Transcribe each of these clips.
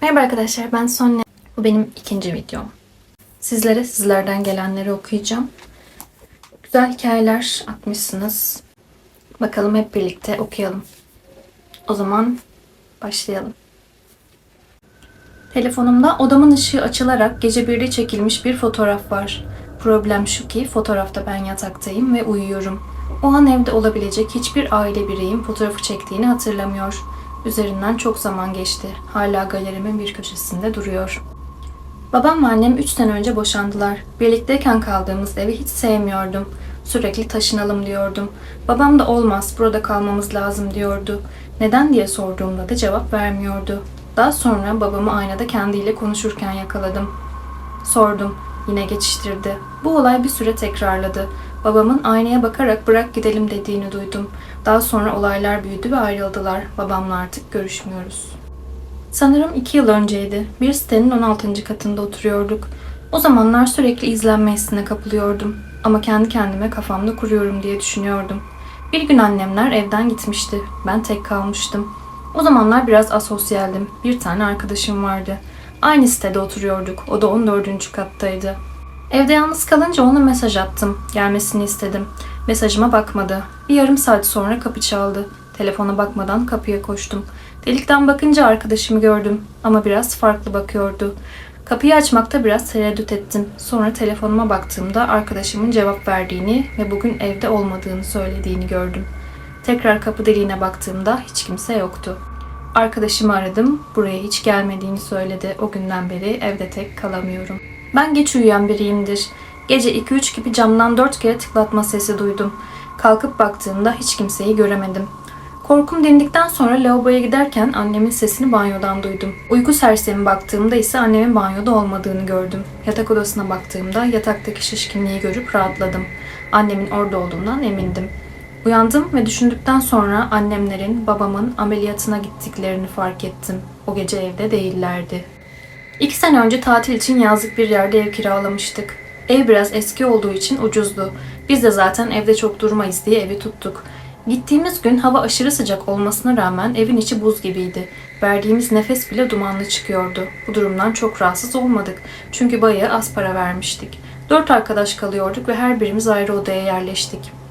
Merhaba arkadaşlar ben Sonya. Bu benim ikinci videom. Sizlere sizlerden gelenleri okuyacağım. Güzel hikayeler atmışsınız. Bakalım hep birlikte okuyalım. O zaman başlayalım. Telefonumda odamın ışığı açılarak gece birde çekilmiş bir fotoğraf var. Problem şu ki fotoğrafta ben yataktayım ve uyuyorum. O an evde olabilecek hiçbir aile bireyin fotoğrafı çektiğini hatırlamıyor. Üzerinden çok zaman geçti. Hala galerimin bir köşesinde duruyor. Babam ve annem 3 sene önce boşandılar. Birlikteyken kaldığımız evi hiç sevmiyordum. Sürekli taşınalım diyordum. Babam da olmaz, burada kalmamız lazım diyordu. Neden diye sorduğumda da cevap vermiyordu. Daha sonra babamı aynada kendiyle konuşurken yakaladım. Sordum. Yine geçiştirdi. Bu olay bir süre tekrarladı. Babamın aynaya bakarak bırak gidelim dediğini duydum. Daha sonra olaylar büyüdü ve ayrıldılar. Babamla artık görüşmüyoruz. Sanırım iki yıl önceydi. Bir sitenin 16. katında oturuyorduk. O zamanlar sürekli izlenme hissine kapılıyordum. Ama kendi kendime kafamda kuruyorum diye düşünüyordum. Bir gün annemler evden gitmişti. Ben tek kalmıştım. O zamanlar biraz asosyaldim. Bir tane arkadaşım vardı. Aynı sitede oturuyorduk. O da 14. kattaydı. Evde yalnız kalınca ona mesaj attım. Gelmesini istedim. Mesajıma bakmadı. Bir yarım saat sonra kapı çaldı. Telefona bakmadan kapıya koştum. Delikten bakınca arkadaşımı gördüm ama biraz farklı bakıyordu. Kapıyı açmakta biraz tereddüt ettim. Sonra telefonuma baktığımda arkadaşımın cevap verdiğini ve bugün evde olmadığını söylediğini gördüm. Tekrar kapı deliğine baktığımda hiç kimse yoktu. Arkadaşımı aradım. Buraya hiç gelmediğini söyledi. O günden beri evde tek kalamıyorum. Ben geç uyuyan biriyimdir. Gece 2-3 gibi camdan 4 kere tıklatma sesi duydum. Kalkıp baktığımda hiç kimseyi göremedim. Korkum dindikten sonra lavaboya giderken annemin sesini banyodan duydum. Uyku sersemi baktığımda ise annemin banyoda olmadığını gördüm. Yatak odasına baktığımda yataktaki şişkinliği görüp rahatladım. Annemin orada olduğundan emindim. Uyandım ve düşündükten sonra annemlerin babamın ameliyatına gittiklerini fark ettim. O gece evde değillerdi. İki sene önce tatil için yazlık bir yerde ev kiralamıştık. Ev biraz eski olduğu için ucuzdu. Biz de zaten evde çok durmayız diye evi tuttuk. Gittiğimiz gün hava aşırı sıcak olmasına rağmen evin içi buz gibiydi. Verdiğimiz nefes bile dumanlı çıkıyordu. Bu durumdan çok rahatsız olmadık. Çünkü bayağı az para vermiştik. Dört arkadaş kalıyorduk ve her birimiz ayrı odaya yerleştik.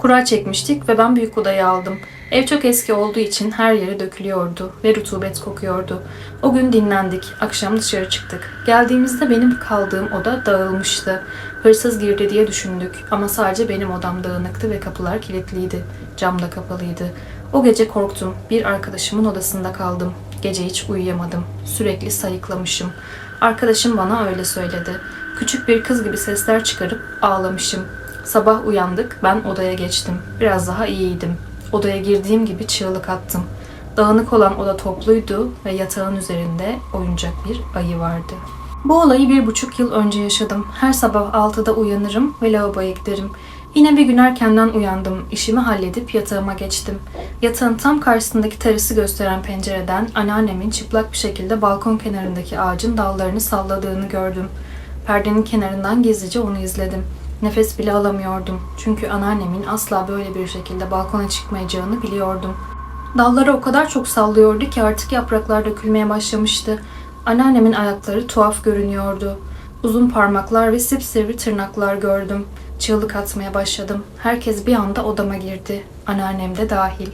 Kura çekmiştik ve ben büyük odayı aldım. Ev çok eski olduğu için her yere dökülüyordu ve rutubet kokuyordu. O gün dinlendik. Akşam dışarı çıktık. Geldiğimizde benim kaldığım oda dağılmıştı. Hırsız girdi diye düşündük ama sadece benim odam dağınıktı ve kapılar kilitliydi. Cam da kapalıydı. O gece korktum. Bir arkadaşımın odasında kaldım. Gece hiç uyuyamadım. Sürekli sayıklamışım. Arkadaşım bana öyle söyledi. Küçük bir kız gibi sesler çıkarıp ağlamışım. Sabah uyandık, ben odaya geçtim. Biraz daha iyiydim. Odaya girdiğim gibi çığlık attım. Dağınık olan oda topluydu ve yatağın üzerinde oyuncak bir ayı vardı. Bu olayı bir buçuk yıl önce yaşadım. Her sabah 6'da uyanırım ve lavaboya giderim. Yine bir gün erkenden uyandım. İşimi halledip yatağıma geçtim. Yatağın tam karşısındaki terası gösteren pencereden anneannemin çıplak bir şekilde balkon kenarındaki ağacın dallarını salladığını gördüm. Perdenin kenarından gizlice onu izledim. Nefes bile alamıyordum. Çünkü anneannemin asla böyle bir şekilde balkona çıkmayacağını biliyordum. Dalları o kadar çok sallıyordu ki artık yapraklar dökülmeye başlamıştı. Anneannemin ayakları tuhaf görünüyordu. Uzun parmaklar ve sipsivri tırnaklar gördüm. Çığlık atmaya başladım. Herkes bir anda odama girdi. Anneannem de dahil.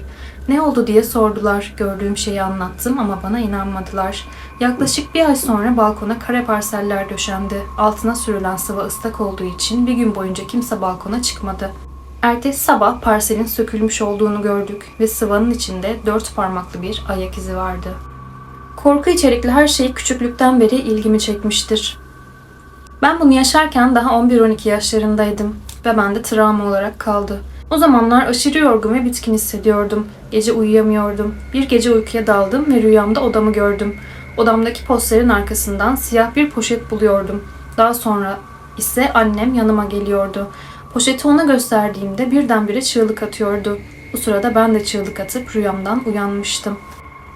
Ne oldu diye sordular. Gördüğüm şeyi anlattım ama bana inanmadılar. Yaklaşık bir ay sonra balkona kare parseller döşendi. Altına sürülen sıva ıslak olduğu için bir gün boyunca kimse balkona çıkmadı. Ertesi sabah parselin sökülmüş olduğunu gördük ve sıvanın içinde dört parmaklı bir ayak izi vardı. Korku içerikli her şey küçüklükten beri ilgimi çekmiştir. Ben bunu yaşarken daha 11-12 yaşlarındaydım ve bende travma olarak kaldı. O zamanlar aşırı yorgun ve bitkin hissediyordum. Gece uyuyamıyordum. Bir gece uykuya daldım ve rüyamda odamı gördüm. Odamdaki posterin arkasından siyah bir poşet buluyordum. Daha sonra ise annem yanıma geliyordu. Poşeti ona gösterdiğimde birdenbire çığlık atıyordu. Bu sırada ben de çığlık atıp rüyamdan uyanmıştım.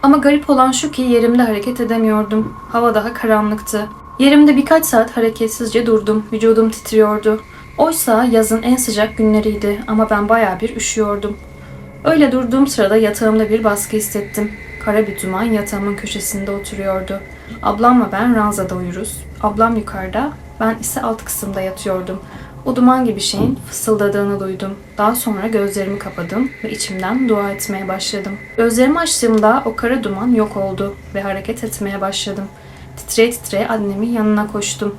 Ama garip olan şu ki yerimde hareket edemiyordum. Hava daha karanlıktı. Yerimde birkaç saat hareketsizce durdum. Vücudum titriyordu. Oysa yazın en sıcak günleriydi ama ben bayağı bir üşüyordum. Öyle durduğum sırada yatağımda bir baskı hissettim. Kara bir duman yatağımın köşesinde oturuyordu. Ablamla ben ranzada uyuruz. Ablam yukarıda, ben ise alt kısımda yatıyordum. O duman gibi şeyin fısıldadığını duydum. Daha sonra gözlerimi kapadım ve içimden dua etmeye başladım. Gözlerimi açtığımda o kara duman yok oldu ve hareket etmeye başladım. Titreye titreye annemin yanına koştum.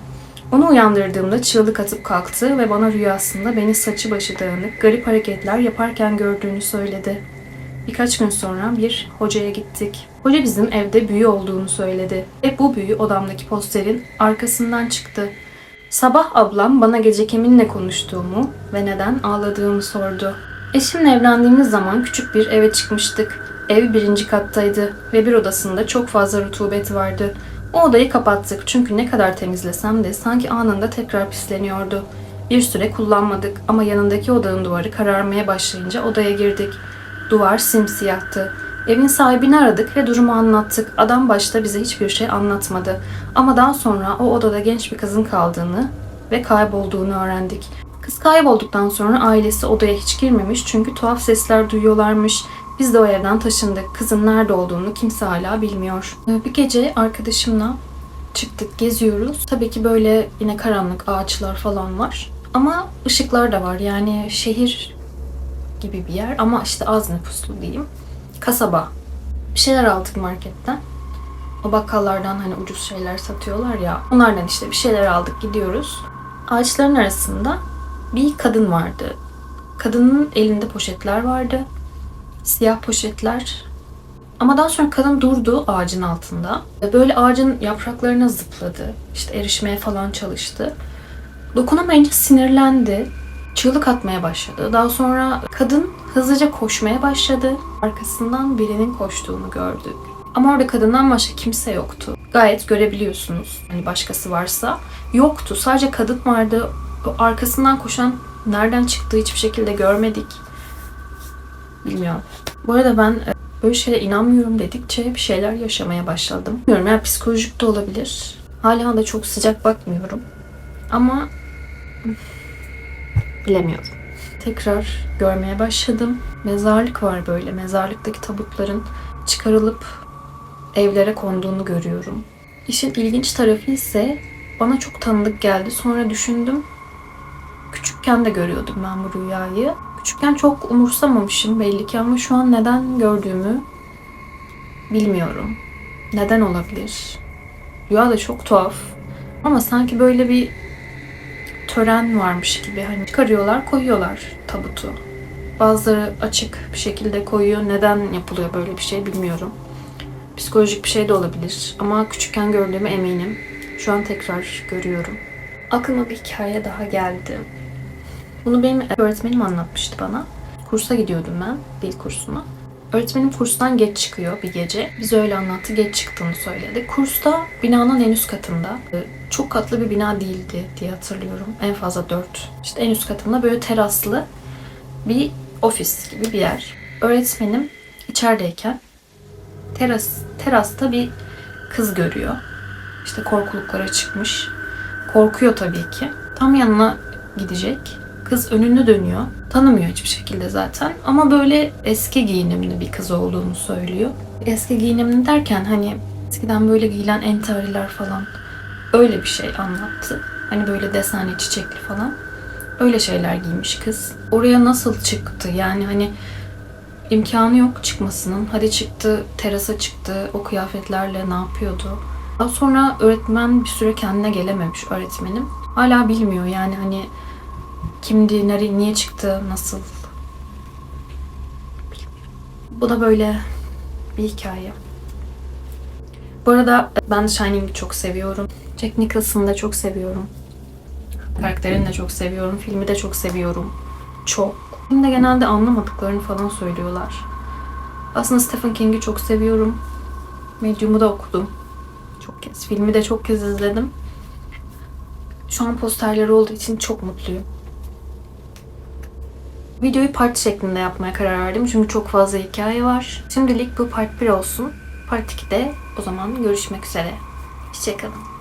Onu uyandırdığımda çığlık atıp kalktı ve bana rüyasında beni saçı başı dağınık, garip hareketler yaparken gördüğünü söyledi. Birkaç gün sonra bir hocaya gittik. Hoca bizim evde büyü olduğunu söyledi. Ve bu büyü odamdaki posterin arkasından çıktı. Sabah ablam bana gece kiminle konuştuğumu ve neden ağladığımı sordu. Eşimle evlendiğimiz zaman küçük bir eve çıkmıştık. Ev birinci kattaydı ve bir odasında çok fazla rutubet vardı. O odayı kapattık çünkü ne kadar temizlesem de sanki anında tekrar pisleniyordu. Bir süre kullanmadık ama yanındaki odanın duvarı kararmaya başlayınca odaya girdik. Duvar simsiyahtı. Evin sahibini aradık ve durumu anlattık. Adam başta bize hiçbir şey anlatmadı. Ama daha sonra o odada genç bir kızın kaldığını ve kaybolduğunu öğrendik. Kız kaybolduktan sonra ailesi odaya hiç girmemiş çünkü tuhaf sesler duyuyorlarmış. Biz de o evden taşındık. Kızın nerede olduğunu kimse hala bilmiyor. Ee, Bir gece arkadaşımla çıktık, geziyoruz. Tabii ki böyle yine karanlık ağaçlar falan var. Ama ışıklar da var. Yani şehir gibi bir yer ama işte az nüfuslu diyeyim. Kasaba. Bir şeyler aldık marketten. O bakkallardan hani ucuz şeyler satıyorlar ya. Onlardan işte bir şeyler aldık gidiyoruz. Ağaçların arasında bir kadın vardı. Kadının elinde poşetler vardı. Siyah poşetler. Ama daha sonra kadın durdu ağacın altında. Böyle ağacın yapraklarına zıpladı. İşte erişmeye falan çalıştı. Dokunamayınca sinirlendi. Çığlık atmaya başladı. Daha sonra kadın hızlıca koşmaya başladı. Arkasından birinin koştuğunu gördük. Ama orada kadından başka kimse yoktu. Gayet görebiliyorsunuz. Hani başkası varsa. Yoktu. Sadece kadın vardı. O arkasından koşan nereden çıktığı hiçbir şekilde görmedik. Bilmiyorum. Bu arada ben e, böyle şeylere inanmıyorum dedikçe bir şeyler yaşamaya başladım. Bilmiyorum yani psikolojik de olabilir. Hala da çok sıcak bakmıyorum. Ama bilemiyorum. Tekrar görmeye başladım. Mezarlık var böyle. Mezarlıktaki tabutların çıkarılıp evlere konduğunu görüyorum. İşin ilginç tarafı ise bana çok tanıdık geldi. Sonra düşündüm. Küçükken de görüyordum ben bu rüyayı. Küçükken çok umursamamışım belli ki ama şu an neden gördüğümü bilmiyorum. Neden olabilir? Rüya da çok tuhaf. Ama sanki böyle bir tören varmış gibi hani çıkarıyorlar koyuyorlar tabutu. Bazıları açık bir şekilde koyuyor. Neden yapılıyor böyle bir şey bilmiyorum. Psikolojik bir şey de olabilir ama küçükken gördüğüme eminim. Şu an tekrar görüyorum. Aklıma bir hikaye daha geldi. Bunu benim öğretmenim anlatmıştı bana. Kursa gidiyordum ben, dil kursuna. Öğretmenim kurstan geç çıkıyor bir gece. Bize öyle anlattı, geç çıktığını söyledi. Kursta binanın en üst katında, e, çok katlı bir bina değildi diye hatırlıyorum. En fazla dört. İşte en üst katında böyle teraslı bir ofis gibi bir yer. Öğretmenim içerideyken teras terasta bir kız görüyor. İşte korkuluklara çıkmış. Korkuyor tabii ki. Tam yanına gidecek. Kız önünü dönüyor. Tanımıyor hiçbir şekilde zaten. Ama böyle eski giyinimli bir kız olduğunu söylüyor. Eski giyinimli derken hani eskiden böyle giyilen entariler falan öyle bir şey anlattı. Hani böyle desenli çiçekli falan. Öyle şeyler giymiş kız. Oraya nasıl çıktı? Yani hani imkanı yok çıkmasının. Hadi çıktı, terasa çıktı. O kıyafetlerle ne yapıyordu? Daha sonra öğretmen bir süre kendine gelememiş öğretmenim. Hala bilmiyor yani hani kimdi, nereye, niye çıktı, nasıl. Bu da böyle bir hikaye. Bu arada ben Shining'i çok seviyorum. Jack Nicholson'ı da çok seviyorum. Karakterini de çok seviyorum. Filmi de çok seviyorum. Çok. Filmde genelde anlamadıklarını falan söylüyorlar. Aslında Stephen King'i çok seviyorum. Medium'u da okudum. Çok kez. Filmi de çok kez izledim. Şu an posterleri olduğu için çok mutluyum. Videoyu part şeklinde yapmaya karar verdim çünkü çok fazla hikaye var. Şimdilik bu part 1 olsun. Part 2'de o zaman görüşmek üzere. Hoşçakalın.